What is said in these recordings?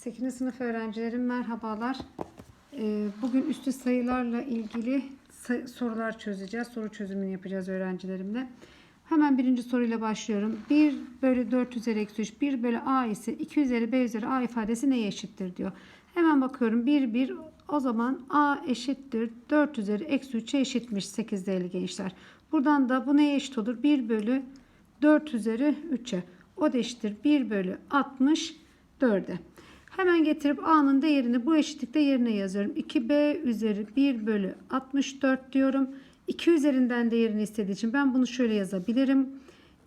8. sınıf öğrencilerim merhabalar. Ee, Bugün üstü sayılarla ilgili sorular çözeceğiz. Soru çözümünü yapacağız öğrencilerimle. Hemen birinci soruyla başlıyorum. 1 bölü 4 üzeri eksi 3. 1 bölü a ise 2 üzeri b üzeri a ifadesi neye eşittir diyor. Hemen bakıyorum. 1 1 o zaman a eşittir. 4 üzeri eksi 3'e eşitmiş 8 değerli gençler. Buradan da bu neye eşit olur? 1 bölü 4 üzeri 3'e. O da eşittir 1 bölü 64'e. Hemen getirip a'nın değerini bu eşitlikte yerine yazıyorum. 2b üzeri 1 bölü 64 diyorum. 2 üzerinden değerini istediği için ben bunu şöyle yazabilirim.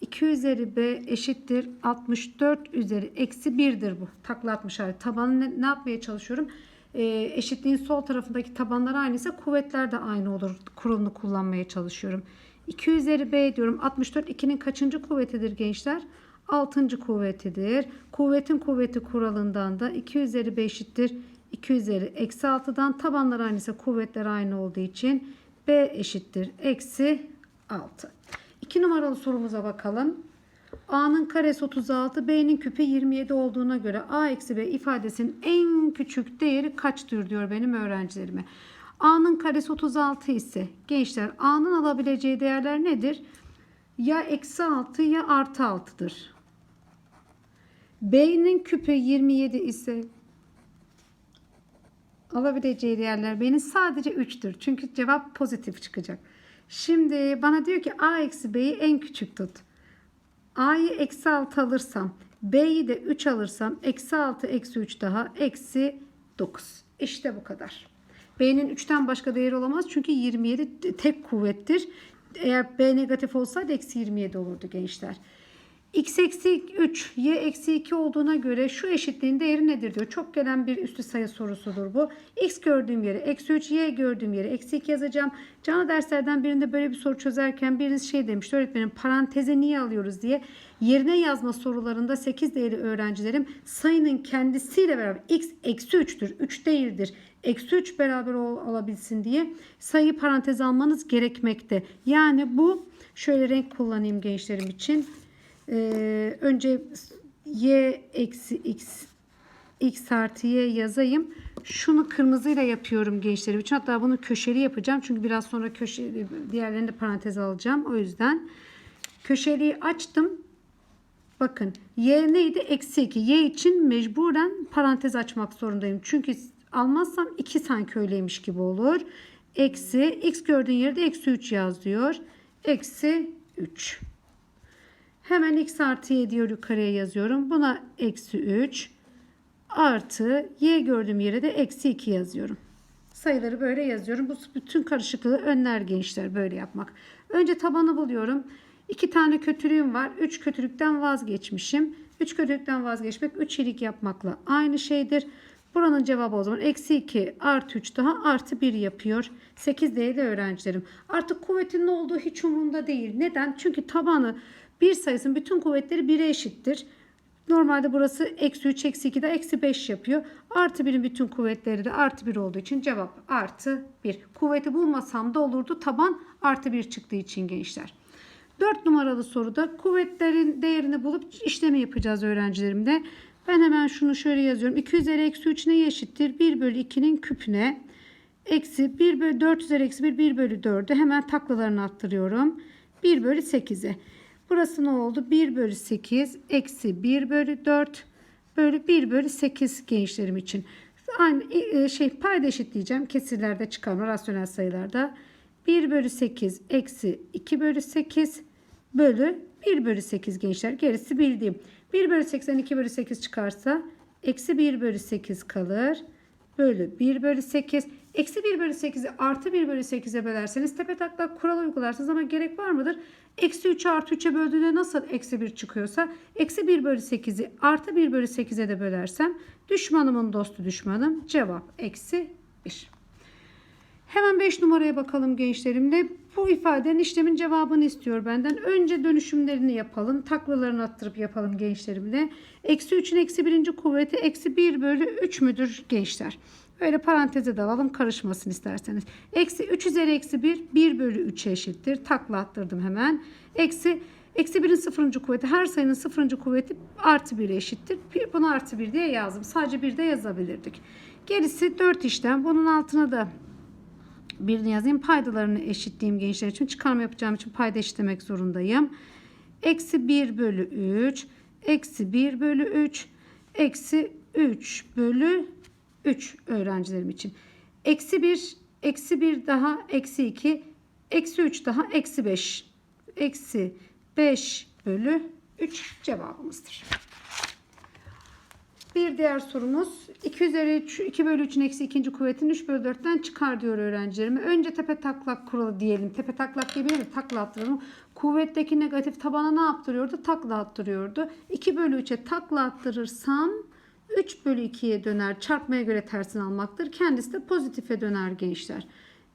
2 üzeri b eşittir 64 üzeri eksi 1'dir bu. Takla atmış hali. Tabanı ne, ne yapmaya çalışıyorum? Ee, eşitliğin sol tarafındaki tabanlar aynıysa kuvvetler de aynı olur. Kuralını kullanmaya çalışıyorum. 2 üzeri b diyorum. 64 2'nin kaçıncı kuvvetidir gençler? 6. kuvvetidir. Kuvvetin kuvveti kuralından da 2 üzeri b eşittir. 2 üzeri eksi 6'dan tabanlar aynıysa kuvvetler aynı olduğu için b eşittir. Eksi 6. 2 numaralı sorumuza bakalım. A'nın karesi 36, B'nin küpü 27 olduğuna göre A eksi B ifadesinin en küçük değeri kaçtır diyor benim öğrencilerime. A'nın karesi 36 ise gençler A'nın alabileceği değerler nedir? Ya eksi 6 ya artı 6'dır. B'nin küpü 27 ise alabileceği değerler B'nin sadece 3'tür. Çünkü cevap pozitif çıkacak. Şimdi bana diyor ki A eksi B'yi en küçük tut. A'yı eksi 6 alırsam B'yi de 3 alırsam eksi 6 eksi 3 daha eksi 9. İşte bu kadar. B'nin 3'ten başka değeri olamaz çünkü 27 tek kuvvettir. Eğer B negatif olsaydı eksi 27 olurdu gençler. X eksi 3, Y eksi 2 olduğuna göre şu eşitliğin değeri nedir diyor. Çok gelen bir üstü sayı sorusudur bu. X gördüğüm yere eksi 3, Y gördüğüm yere eksi 2 yazacağım. Canlı derslerden birinde böyle bir soru çözerken biriniz şey demişti. Öğretmenim paranteze niye alıyoruz diye. Yerine yazma sorularında 8 değerli öğrencilerim sayının kendisiyle beraber X eksi 3'tür. 3 değildir. Eksi 3 beraber ol, olabilsin diye sayı parantez almanız gerekmekte. Yani bu şöyle renk kullanayım gençlerim için. Ee, önce y eksi x x artı y yazayım. Şunu kırmızıyla yapıyorum gençlerim için. Hatta bunu köşeli yapacağım. Çünkü biraz sonra köşeli diğerlerini de parantez alacağım. O yüzden köşeliyi açtım. Bakın y neydi? Eksi 2. Y için mecburen parantez açmak zorundayım. Çünkü almazsam 2 sanki öyleymiş gibi olur. Eksi x gördüğün yerde eksi 3 yaz diyor. Eksi 3. Hemen x artı y yukarıya yazıyorum. Buna eksi 3 artı y gördüğüm yere de eksi 2 yazıyorum. Sayıları böyle yazıyorum. Bu bütün karışıklığı önler gençler böyle yapmak. Önce tabanı buluyorum. İki tane kötülüğüm var. Üç kötülükten vazgeçmişim. Üç kötülükten vazgeçmek üç iyilik yapmakla aynı şeydir. Buranın cevabı o zaman eksi 2 artı 3 daha artı 1 yapıyor. 8 değerli öğrencilerim. Artık kuvvetin ne olduğu hiç umurumda değil. Neden? Çünkü tabanı bir sayısının bütün kuvvetleri 1'e eşittir. Normalde burası eksi 3 eksi 2 de eksi 5 yapıyor. Artı 1'in bütün kuvvetleri de artı 1 olduğu için cevap artı 1. Kuvveti bulmasam da olurdu. Taban artı 1 çıktığı için gençler. 4 numaralı soruda kuvvetlerin değerini bulup işlemi yapacağız öğrencilerimle. Ben hemen şunu şöyle yazıyorum. 2 üzeri eksi 3 neye eşittir? 1 bölü 2'nin küpüne. Eksi 1 bölü 4 üzeri eksi 1 1 bölü 4'ü hemen taklalarını attırıyorum. 1 bölü 8'e. Burası ne oldu? 1 bölü 8 eksi 1 bölü 4 bölü 1 bölü 8 gençlerim için. Aynı e, şey payda eşitleyeceğim. Kesirlerde çıkarma rasyonel sayılarda. 1 bölü 8 eksi 2 bölü 8 bölü 1 bölü 8 gençler. Gerisi bildiğim. 1 bölü 8'den 2 bölü 8 çıkarsa eksi 1 bölü 8 kalır. Bölü 1 bölü 8. Eksi 1 bölü 8'i artı 1 bölü 8'e bölerseniz tepe taklak kural uygularsınız ama gerek var mıdır? Eksi 3'ü artı 3'e böldüğünde nasıl eksi 1 çıkıyorsa eksi 1 bölü 8'i artı 1 bölü 8'e de bölersem düşmanımın dostu düşmanım cevap eksi 1. Hemen 5 numaraya bakalım gençlerimle. Bu ifadenin işlemin cevabını istiyor benden. Önce dönüşümlerini yapalım. Taklalarını attırıp yapalım gençlerimle. Eksi 3'ün eksi 1. kuvveti eksi 1 bölü 3 müdür gençler? Öyle paranteze de alalım karışmasın isterseniz. Eksi 3 üzeri eksi 1 1 bölü 3'e eşittir. Takla attırdım hemen. Eksi Eksi 1'in sıfırıncı kuvveti her sayının sıfırıncı kuvveti artı 1'e eşittir. Bir- Bunu artı 1 diye yazdım. Sadece 1 de yazabilirdik. Gerisi 4 işlem. Bunun altına da birini yazayım. Paydalarını eşitleyeyim gençler için. Çıkarma yapacağım için payda eşitlemek zorundayım. Eksi 1 bölü 3. Eksi 1 bölü 3. Eksi 3 bölü 3 öğrencilerim için. Eksi 1, eksi 1 daha eksi 2. Eksi 3 daha eksi 5. Eksi 5 bölü 3 cevabımızdır. Bir diğer sorumuz 2 üzeri 3, 2 bölü 3'ün eksi ikinci kuvvetini 3 bölü 4'ten çıkar diyor öğrencilerime. Önce tepe taklak kuralı diyelim. Tepe taklak gibi de takla attıralım. Kuvvetteki negatif tabana ne yaptırıyordu? Takla attırıyordu. 2 bölü 3'e takla attırırsam 3 bölü 2'ye döner. Çarpmaya göre tersini almaktır. Kendisi de pozitife döner gençler.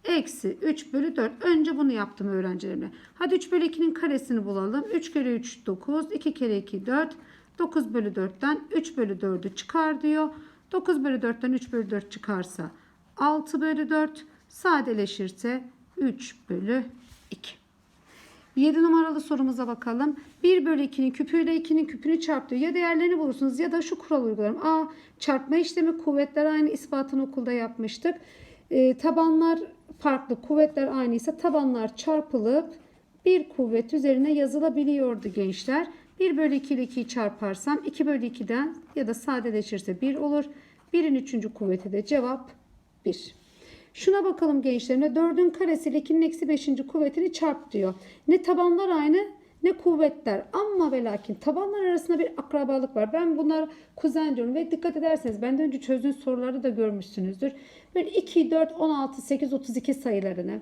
Eksi 3 bölü 4. Önce bunu yaptım öğrencilerimle. Hadi 3 bölü 2'nin karesini bulalım. 3 kere 3 9. 2 kere 2 4. 9 bölü 4'ten 3 bölü 4'ü çıkar diyor. 9 bölü 4'ten 3 bölü 4 çıkarsa 6 bölü 4 sadeleşirse 3 bölü 2. 7 numaralı sorumuza bakalım. 1 bölü 2'nin küpüyle 2'nin küpünü çarp diyor. Ya değerlerini bulursunuz ya da şu kural uygularım. A. Çarpma işlemi kuvvetler aynı ispatını okulda yapmıştık. E, tabanlar farklı kuvvetler aynıysa tabanlar çarpılıp bir kuvvet üzerine yazılabiliyordu gençler. 1 bölü 2 ile 2'yi çarparsam 2 bölü 2'den ya da sadeleşirse 1 olur. 1'in 3. kuvveti de cevap 1. Şuna bakalım gençlerim. 4'ün karesi ile 2'nin eksi 5. kuvvetini çarp diyor. Ne tabanlar aynı ne kuvvetler. Ama ve lakin tabanlar arasında bir akrabalık var. Ben bunlar kuzen diyorum ve dikkat ederseniz benden önce çözdüğün soruları da görmüşsünüzdür. Böyle 2, 4, 16, 8, 32 sayılarını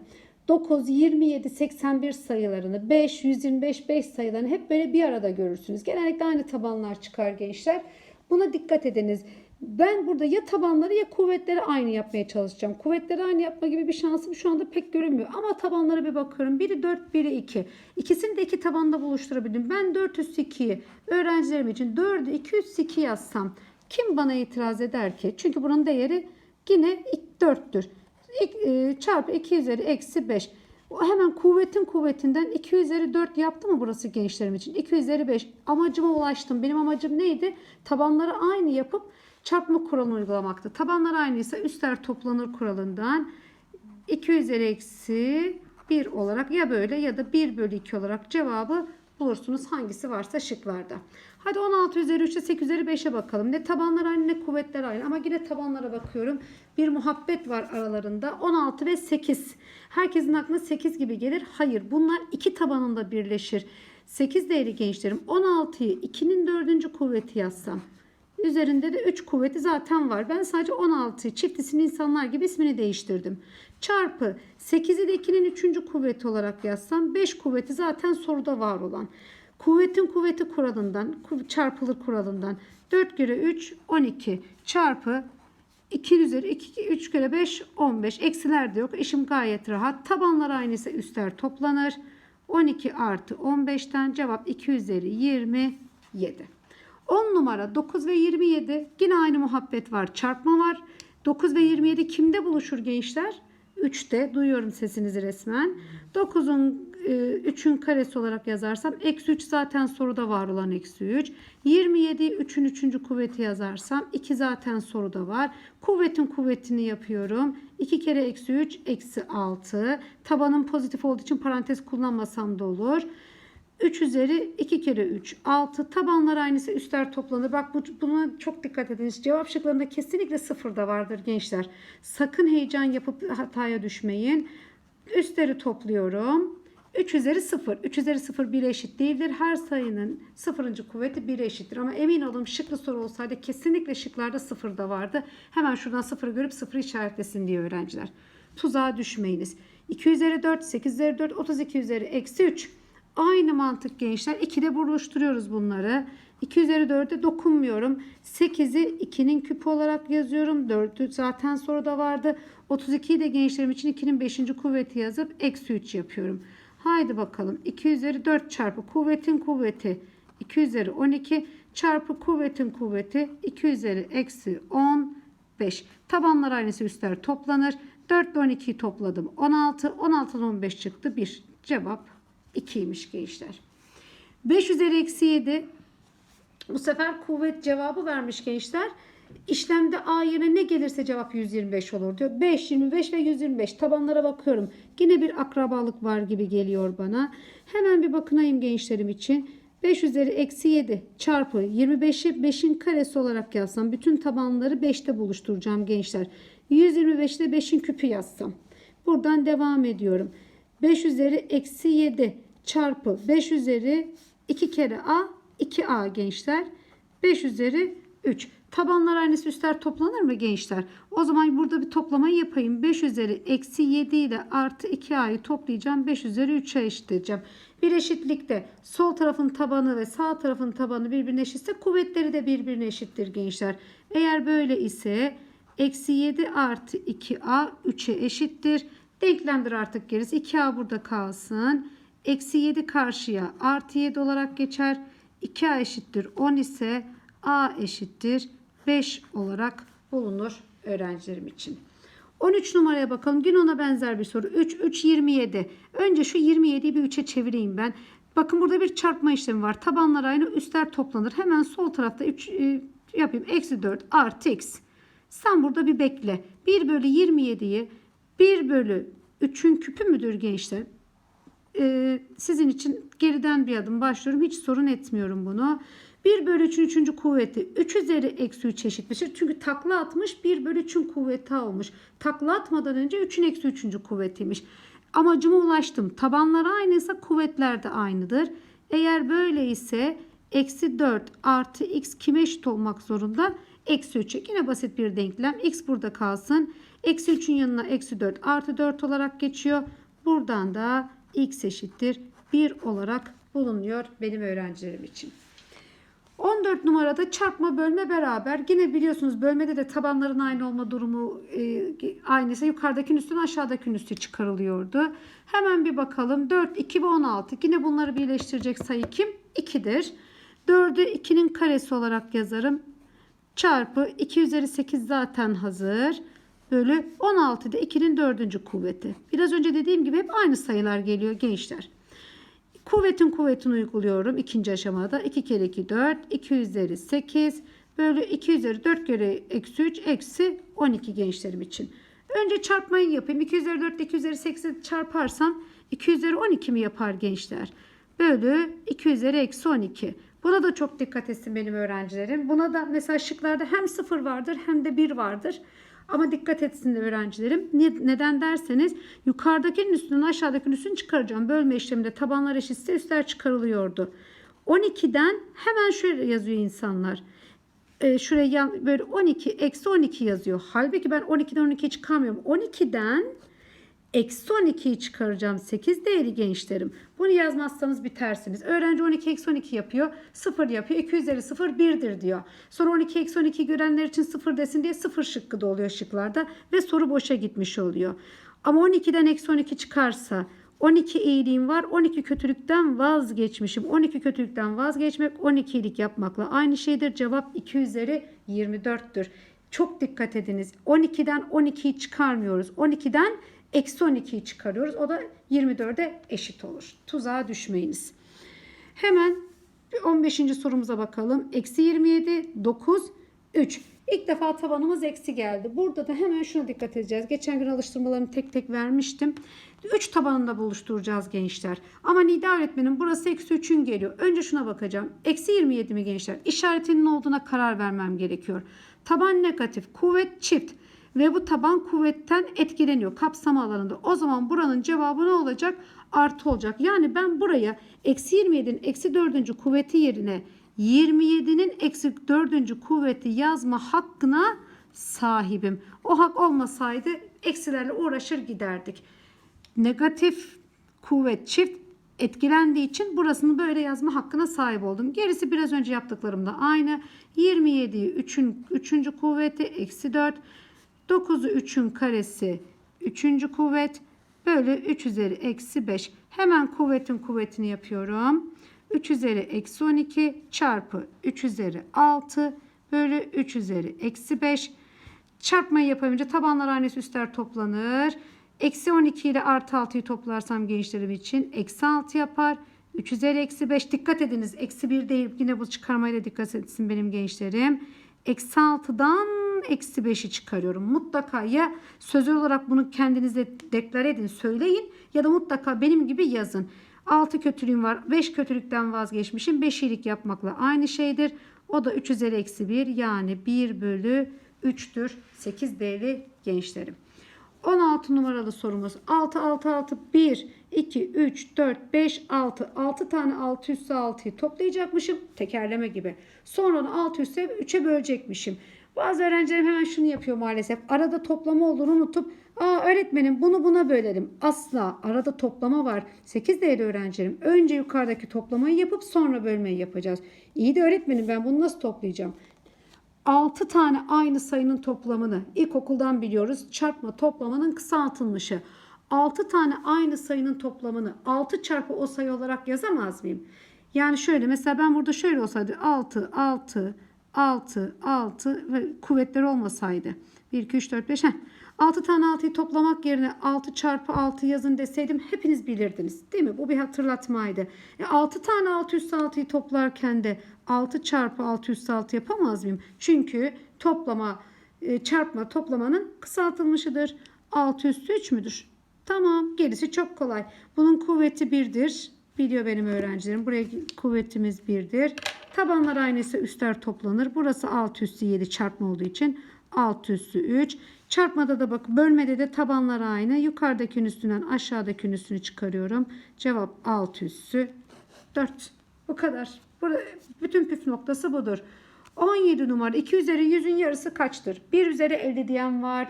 9, 27, 81 sayılarını, 5, 125, 5 sayılarını hep böyle bir arada görürsünüz. Genellikle aynı tabanlar çıkar gençler. Buna dikkat ediniz. Ben burada ya tabanları ya kuvvetleri aynı yapmaya çalışacağım. Kuvvetleri aynı yapma gibi bir şansım şu anda pek görünmüyor. Ama tabanlara bir bakıyorum. Biri 4, biri 2. İkisini de iki tabanda buluşturabildim. Ben 4 üstü 2'yi öğrencilerim için 4'ü 2 üstü 2 yazsam kim bana itiraz eder ki? Çünkü bunun değeri yine 4'tür. İk- e, çarpı 2 üzeri eksi 5. O hemen kuvvetin kuvvetinden 2 üzeri 4 yaptı mı burası gençlerim için? 2 üzeri 5. Amacıma ulaştım. Benim amacım neydi? Tabanları aynı yapıp çarpma kuralını uygulamaktı. Tabanlar aynıysa üstler toplanır kuralından 2 üzeri eksi 1 olarak ya böyle ya da 1 bölü 2 olarak cevabı bulursunuz. Hangisi varsa şıklarda. Hadi 16 üzeri 3'e 8 üzeri 5'e bakalım. Ne tabanlar aynı ne kuvvetler aynı. Ama yine tabanlara bakıyorum. Bir muhabbet var aralarında. 16 ve 8. Herkesin aklına 8 gibi gelir. Hayır bunlar iki tabanında birleşir. 8 değeri gençlerim. 16'yı 2'nin 4. kuvveti yazsam. Üzerinde de 3 kuvveti zaten var. Ben sadece 16'yı çiftisini insanlar gibi ismini değiştirdim. Çarpı 8'i de 2'nin 3. kuvveti olarak yazsam 5 kuvveti zaten soruda var olan. Kuvvetin kuvveti kuralından, ku- çarpılır kuralından 4 kere 3 12 çarpı 2 üzeri 2, 3 kere 5 15. Eksiler de yok. İşim gayet rahat. Tabanlar aynı ise üstler toplanır. 12 artı 15'ten cevap 2 üzeri 27. 10 numara 9 ve 27 yine aynı muhabbet var. Çarpma var. 9 ve 27 kimde buluşur gençler? 3'te. Duyuyorum sesinizi resmen. 9'un 3'ün karesi olarak yazarsam eksi 3 zaten soruda var olan eksi 3. 27'yi 3'ün 3. kuvveti yazarsam 2 zaten soruda var. Kuvvetin kuvvetini yapıyorum. 2 kere eksi 3 eksi 6. Tabanım pozitif olduğu için parantez kullanmasam da olur. 3 üzeri 2 kere 3 6 tabanlar aynısı üstler toplanır. Bak bu, buna çok dikkat ediniz. Cevap şıklarında kesinlikle sıfır da vardır gençler. Sakın heyecan yapıp hataya düşmeyin. Üstleri topluyorum. 3 üzeri 0. 3 üzeri 0 1 eşit değildir. Her sayının sıfırıncı kuvveti 1 eşittir. Ama emin olun şıklı soru olsaydı kesinlikle şıklarda 0 da vardı. Hemen şuradan 0'ı görüp 0'ı işaretlesin diye öğrenciler. Tuzağa düşmeyiniz. 2 üzeri 4, 8 üzeri 4, 32 üzeri eksi 3. Aynı mantık gençler. 2'de buluşturuyoruz bunları. 2 üzeri 4'e dokunmuyorum. 8'i 2'nin küpü olarak yazıyorum. 4'ü zaten soruda vardı. 32'yi de gençlerim için 2'nin 5. kuvveti yazıp eksi 3 yapıyorum. Haydi bakalım. 2 üzeri 4 çarpı kuvvetin kuvveti 2 üzeri 12 çarpı kuvvetin kuvveti 2 üzeri eksi 15. Tabanlar aynısı üstler toplanır. 4 ile 12'yi topladım. 16. 16'dan 15 çıktı. 1. Cevap 2'ymiş gençler. 5 üzeri eksi 7 bu sefer kuvvet cevabı vermiş gençler. İşlemde A yerine ne gelirse cevap 125 olur diyor. 5, 25 ve 125 tabanlara bakıyorum. Yine bir akrabalık var gibi geliyor bana. Hemen bir bakınayım gençlerim için. 5 üzeri eksi 7 çarpı 25'i 5'in karesi olarak yazsam. Bütün tabanları 5'te buluşturacağım gençler. 125'te 5'in küpü yazsam. Buradan devam ediyorum. 5 üzeri eksi 7 çarpı 5 üzeri 2 kere a 2a gençler. 5 üzeri 3. Tabanlar aynısı üstler toplanır mı gençler? O zaman burada bir toplamayı yapayım. 5 üzeri eksi 7 ile artı 2a'yı toplayacağım. 5 üzeri 3'e eşitleyeceğim. Bir eşitlikte sol tarafın tabanı ve sağ tarafın tabanı birbirine eşitse kuvvetleri de birbirine eşittir gençler. Eğer böyle ise eksi 7 artı 2a 3'e eşittir. Denklemdir artık gerisi. 2a burada kalsın. Eksi 7 karşıya artı 7 olarak geçer. 2a eşittir 10 ise a eşittir 5 olarak bulunur öğrencilerim için. 13 numaraya bakalım. Yine ona benzer bir soru. 3, 3, 27. Önce şu 27'yi bir 3'e çevireyim ben. Bakın burada bir çarpma işlemi var. Tabanlar aynı, üstler toplanır. Hemen sol tarafta 3 e, yapayım. Eksi 4 artı x. Sen burada bir bekle. 1 bölü 27'yi 1 bölü 3'ün küpü müdür gençler? Ee, sizin için geriden bir adım başlıyorum. Hiç sorun etmiyorum bunu. 1 bölü 3'ün 3. kuvveti 3 üzeri eksi 3 eşitmiştir. Çünkü takla atmış 1 bölü 3'ün kuvveti almış. Takla atmadan önce 3'ün eksi 3. kuvvetiymiş. Amacıma ulaştım. Tabanlar aynıysa kuvvetler de aynıdır. Eğer böyle ise eksi 4 artı x kime eşit olmak zorunda? Eksi 3'e. Yine basit bir denklem. x burada kalsın. Eksi 3'ün yanına eksi 4 artı 4 olarak geçiyor. Buradan da x eşittir 1 olarak bulunuyor benim öğrencilerim için. 14 numarada çarpma bölme beraber. Yine biliyorsunuz bölmede de tabanların aynı olma durumu e, aynıysa yukarıdakinin üstüne aşağıdakinin üstü çıkarılıyordu. Hemen bir bakalım. 4, 2 ve 16. Yine bunları birleştirecek sayı kim? 2'dir. 4'ü 2'nin karesi olarak yazarım. Çarpı 2 üzeri 8 zaten hazır. Bölü 16'da 2'nin 4. kuvveti. Biraz önce dediğim gibi hep aynı sayılar geliyor gençler. Kuvvetin kuvvetini uyguluyorum ikinci aşamada. 2 kere 2 4. 2 üzeri 8 bölü 2 üzeri 4 kere eksi 3 eksi 12 gençlerim için. Önce çarpmayı yapayım. 2 üzeri 4 2 üzeri 8'i çarparsam 2 üzeri 12 mi yapar gençler? Bölü 2 üzeri eksi 12. Buna da çok dikkat etsin benim öğrencilerim. Buna da mesela şıklarda hem 0 vardır hem de 1 vardır. Ama dikkat etsin de öğrencilerim. Ne- Neden derseniz yukarıdakinin üstünden aşağıdakinin üstünü çıkaracağım. Bölme işleminde tabanlar eşitse üstler çıkarılıyordu. 12'den hemen şöyle yazıyor insanlar. Ee, şuraya böyle 12 eksi 12 yazıyor. Halbuki ben 12'den 12'yi çıkarmıyorum. 12'den Eksi 12'yi çıkaracağım 8 değeri gençlerim. Bunu yazmazsanız bitersiniz. Öğrenci 12 eksi 12 yapıyor. 0 yapıyor. 2 üzeri 0 1'dir diyor. Sonra 12 eksi 12 görenler için 0 desin diye 0 şıkkı da oluyor şıklarda. Ve soru boşa gitmiş oluyor. Ama 12'den eksi 12 çıkarsa 12 iyiliğim var. 12 kötülükten vazgeçmişim. 12 kötülükten vazgeçmek 12 iyilik yapmakla aynı şeydir. Cevap 2 üzeri 24'tür. Çok dikkat ediniz. 12'den 12'yi çıkarmıyoruz. 12'den eksi 12'yi çıkarıyoruz. O da 24'e eşit olur. Tuzağa düşmeyiniz. Hemen 15. sorumuza bakalım. Eksi 27, 9, 3. İlk defa tabanımız eksi geldi. Burada da hemen şuna dikkat edeceğiz. Geçen gün alıştırmalarını tek tek vermiştim. 3 tabanında buluşturacağız gençler. Ama Nida öğretmenim burası eksi 3'ün geliyor. Önce şuna bakacağım. Eksi 27 mi gençler? İşaretinin olduğuna karar vermem gerekiyor. Taban negatif, kuvvet çift ve bu taban kuvvetten etkileniyor kapsama alanında. O zaman buranın cevabı ne olacak? Artı olacak. Yani ben buraya eksi 27'nin eksi 4. kuvveti yerine 27'nin eksi 4. kuvveti yazma hakkına sahibim. O hak olmasaydı eksilerle uğraşır giderdik. Negatif kuvvet çift etkilendiği için burasını böyle yazma hakkına sahip oldum. Gerisi biraz önce yaptıklarımda aynı. 27'yi 3'ün 3. kuvveti eksi 4. 9'u 3'ün karesi 3. kuvvet bölü 3 üzeri eksi 5. Hemen kuvvetin kuvvetini yapıyorum. 3 üzeri eksi 12 çarpı 3 üzeri 6 bölü 3 üzeri eksi 5. Çarpmayı yapamayınca tabanlar aynısı üstler toplanır. Eksi 12 ile artı 6'yı toplarsam gençlerim için eksi 6 yapar. 3 üzeri eksi 5 dikkat ediniz. Eksi 1 değil yine bu çıkarmayla dikkat etsin benim gençlerim. Eksi 6'dan eksi 5'i çıkarıyorum. Mutlaka ya sözel olarak bunu kendinize deklar edin söyleyin ya da mutlaka benim gibi yazın. 6 kötülüğüm var. 5 kötülükten vazgeçmişim. 5 iyilik yapmakla aynı şeydir. O da 3 üzeri eksi 1 yani 1 bölü 3'tür. 8 değerli gençlerim. 16 numaralı sorumuz. 6, 6, 6, 1, 2, 3, 4, 5, 6. 6 tane 6 üssü 6'yı toplayacakmışım. Tekerleme gibi. Sonra onu 6 üssü 3'e bölecekmişim. Bazı öğrencilerim hemen şunu yapıyor maalesef. Arada toplama olur unutup Aa öğretmenim bunu buna bölelim. Asla arada toplama var. 8 değerli öğrencilerim. Önce yukarıdaki toplamayı yapıp sonra bölmeyi yapacağız. İyi de öğretmenim ben bunu nasıl toplayacağım? 6 tane aynı sayının toplamını ilkokuldan biliyoruz. Çarpma toplamanın kısaltılmışı. 6 tane aynı sayının toplamını 6 çarpı o sayı olarak yazamaz mıyım? Yani şöyle mesela ben burada şöyle olsaydı 6, 6, 6, 6 ve kuvvetler olmasaydı. 1, 2, 3, 4, 5. Heh. 6 tane 6'yı toplamak yerine 6 çarpı 6 yazın deseydim hepiniz bilirdiniz. Değil mi? Bu bir hatırlatmaydı. E 6 tane 6 üstü 6'yı toplarken de 6 çarpı 6 üstü 6 yapamaz mıyım? Çünkü toplama, e, çarpma toplamanın kısaltılmışıdır. 6 üstü 3 müdür? Tamam. Gerisi çok kolay. Bunun kuvveti 1'dir. Biliyor benim öğrencilerim. Buraya kuvvetimiz 1'dir. Tabanlar aynıysa üstler toplanır. Burası 6 üstü 7 çarpma olduğu için 6 üstü 3. Çarpmada da bak bölmede de tabanlar aynı. Yukarıdakinin üstünden aşağıdakinin üstünü çıkarıyorum. Cevap 6 üstü 4. Bu kadar. Burada bütün püf noktası budur. 17 numara 2 üzeri 100'ün yarısı kaçtır? 1 üzeri 50 diyen var.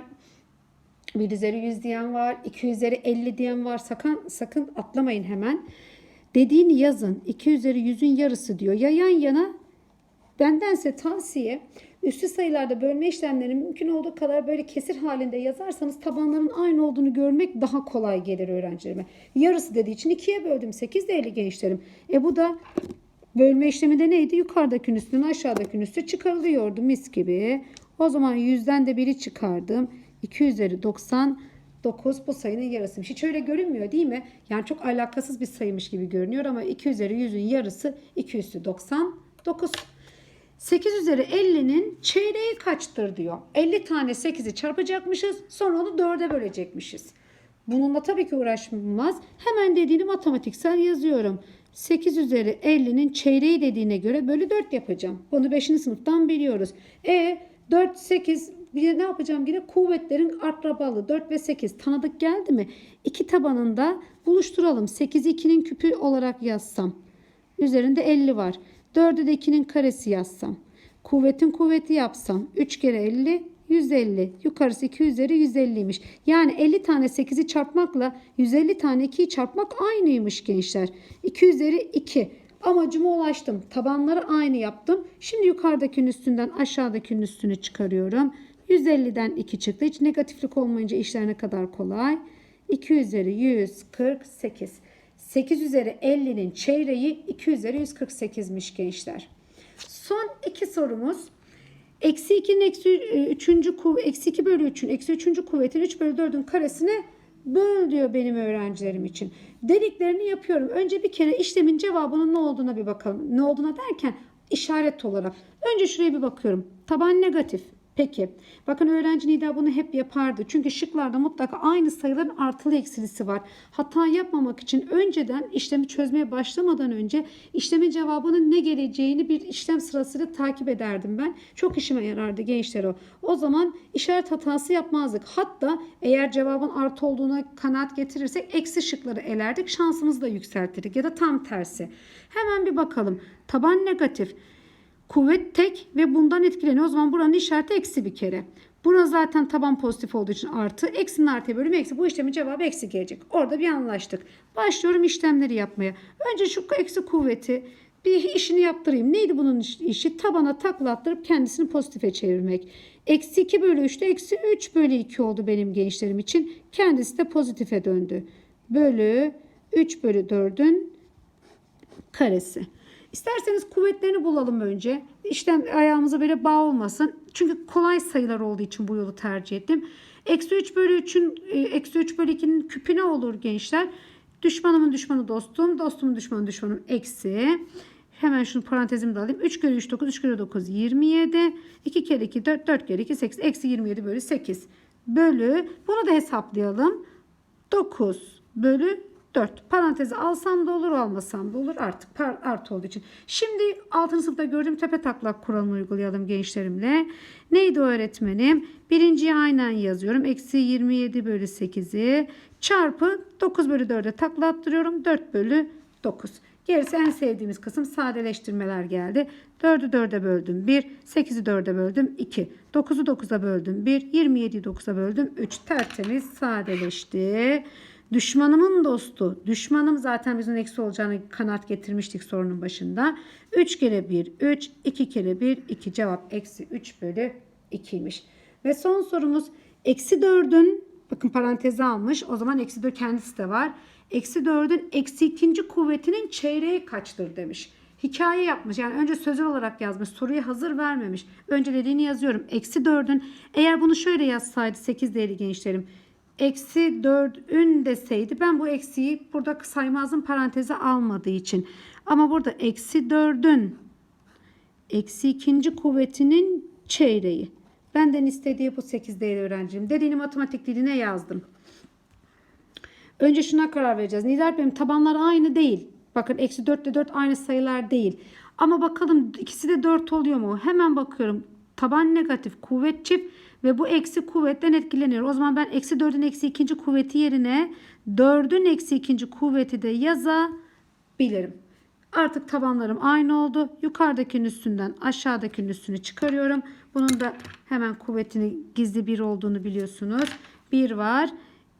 1 üzeri 100 diyen var. 2 üzeri 50 diyen var. Sakın sakın atlamayın hemen. Dediğini yazın. 2 üzeri 100'ün yarısı diyor. Ya yan yana bendense tavsiye üstü sayılarda bölme işlemlerini mümkün olduğu kadar böyle kesir halinde yazarsanız tabanların aynı olduğunu görmek daha kolay gelir öğrencilerime. Yarısı dediği için 2'ye böldüm. 8 değerli gençlerim. E bu da bölme işlemi de neydi? Yukarıdakinin üstünden aşağıdakinin üstü çıkarılıyordu mis gibi. O zaman 100'den de 1'i çıkardım. 2 üzeri 99 bu sayının yarısıymış. Hiç öyle görünmüyor değil mi? Yani çok alakasız bir sayıymış gibi görünüyor ama 2 üzeri 100'ün yarısı 2 üstü 99. 8 üzeri 50'nin çeyreği kaçtır diyor. 50 tane 8'i çarpacakmışız. Sonra onu 4'e bölecekmişiz. Bununla tabii ki uğraşmaz. Hemen dediğini matematiksel yazıyorum. 8 üzeri 50'nin çeyreği dediğine göre bölü 4 yapacağım. Bunu 5. sınıftan biliyoruz. E 4, 8 bir de ne yapacağım yine kuvvetlerin akrabalı 4 ve 8 tanıdık geldi mi? İki tabanında buluşturalım. 8'i 2'nin küpü olarak yazsam. Üzerinde 50 var. 4'ü de 2'nin karesi yazsam. Kuvvetin kuvveti yapsam. 3 kere 50 150. Yukarısı 2 üzeri 150'ymiş. Yani 50 tane 8'i çarpmakla 150 tane 2'yi çarpmak aynıymış gençler. 2 üzeri 2. Amacıma ulaştım. Tabanları aynı yaptım. Şimdi yukarıdakinin üstünden aşağıdakinin üstünü çıkarıyorum. 150'den 2 çıktı. Hiç negatiflik olmayınca işler ne kadar kolay. 2 üzeri 148. 8 üzeri 50'nin çeyreği 2 üzeri 148'miş gençler. Son iki sorumuz. Eksi 2'nin eksi 3. kuvvet, eksi 2 bölü 3'ün eksi 3. kuvvetin 3 bölü 4'ün karesine böl diyor benim öğrencilerim için. Dediklerini yapıyorum. Önce bir kere işlemin cevabının ne olduğuna bir bakalım. Ne olduğuna derken işaret olarak. Önce şuraya bir bakıyorum. Taban negatif. Peki. Bakın öğrenci Nida bunu hep yapardı. Çünkü şıklarda mutlaka aynı sayıların artılı eksilisi var. Hata yapmamak için önceden işlemi çözmeye başlamadan önce işlemin cevabının ne geleceğini bir işlem sırasıyla takip ederdim ben. Çok işime yarardı gençler o. O zaman işaret hatası yapmazdık. Hatta eğer cevabın artı olduğuna kanaat getirirsek eksi şıkları elerdik. Şansımızı da yükseltirdik ya da tam tersi. Hemen bir bakalım. Taban negatif. Kuvvet tek ve bundan etkileniyor. O zaman buranın işareti eksi bir kere. Bura zaten taban pozitif olduğu için artı. Eksinin artıya bölümü eksi. Bu işlemin cevabı eksi gelecek. Orada bir anlaştık. Başlıyorum işlemleri yapmaya. Önce şu eksi kuvveti bir işini yaptırayım. Neydi bunun işi? Tabana takla attırıp kendisini pozitife çevirmek. Eksi 2 bölü 3'te eksi 3 bölü 2 oldu benim gençlerim için. Kendisi de pozitife döndü. Bölü 3 bölü 4'ün karesi. İsterseniz kuvvetlerini bulalım önce. İşlem ayağımıza böyle bağ olmasın. Çünkü kolay sayılar olduğu için bu yolu tercih ettim. Eksi 3 bölü 3'ün eksi 3 bölü 2'nin küpü ne olur gençler? Düşmanımın düşmanı dostum. Dostumun düşmanı düşmanım eksi. Hemen şunu parantezimi de alayım. 3 kere 3 9, 3 kere 9 27. 2 kere 2 4, 4 kere 2 8. Eksi 27 bölü 8. Bölü. Bunu da hesaplayalım. 9 bölü 4. Parantezi alsam da olur almasam da olur artık par, artı olduğu için. Şimdi 6. sınıfta gördüğüm tepe taklak kuralını uygulayalım gençlerimle. Neydi öğretmenim? Birinciyi aynen yazıyorum. Eksi 27 bölü 8'i çarpı 9 bölü 4'e takla attırıyorum. 4 bölü 9. Gerisi en sevdiğimiz kısım sadeleştirmeler geldi. 4'ü 4'e böldüm 1, 8'i 4'e böldüm 2, 9'u 9'a böldüm 1, 27'yi 9'a böldüm 3. Tertemiz sadeleşti. Düşmanımın dostu. Düşmanım zaten bizim eksi olacağını kanaat getirmiştik sorunun başında. 3 kere 1 3, 2 kere 1 2 cevap eksi 3 bölü 2'ymiş. Ve son sorumuz eksi 4'ün bakın paranteze almış o zaman eksi 4 kendisi de var. Eksi 4'ün eksi ikinci kuvvetinin çeyreği kaçtır demiş. Hikaye yapmış yani önce sözel olarak yazmış soruyu hazır vermemiş. Önce dediğini yazıyorum. Eksi 4'ün eğer bunu şöyle yazsaydı 8 değerli gençlerim. Eksi 4'ün deseydi ben bu eksiği burada saymazın paranteze almadığı için. Ama burada eksi 4'ün eksi ikinci kuvvetinin çeyreği. Benden istediği bu 8 değerli öğrencim. Dediğini matematik diline yazdım. Önce şuna karar vereceğiz. Nidar benim tabanlar aynı değil. Bakın eksi 4 ile 4 aynı sayılar değil. Ama bakalım ikisi de 4 oluyor mu? Hemen bakıyorum. Taban negatif, kuvvet çift ve bu eksi kuvvetten etkileniyor. O zaman ben eksi 4'ün eksi ikinci kuvveti yerine 4'ün eksi ikinci kuvveti de yazabilirim. Artık tabanlarım aynı oldu. Yukarıdakinin üstünden aşağıdakinin üstünü çıkarıyorum. Bunun da hemen kuvvetini gizli bir olduğunu biliyorsunuz. 1 var.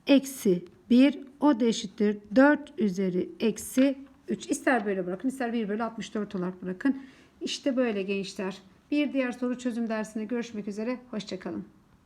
Eksi 1 o da eşittir 4 üzeri eksi 3. İster böyle bırakın ister 1 bölü 64 olarak bırakın. İşte böyle gençler. Bir diğer soru çözüm dersinde görüşmek üzere. Hoşçakalın.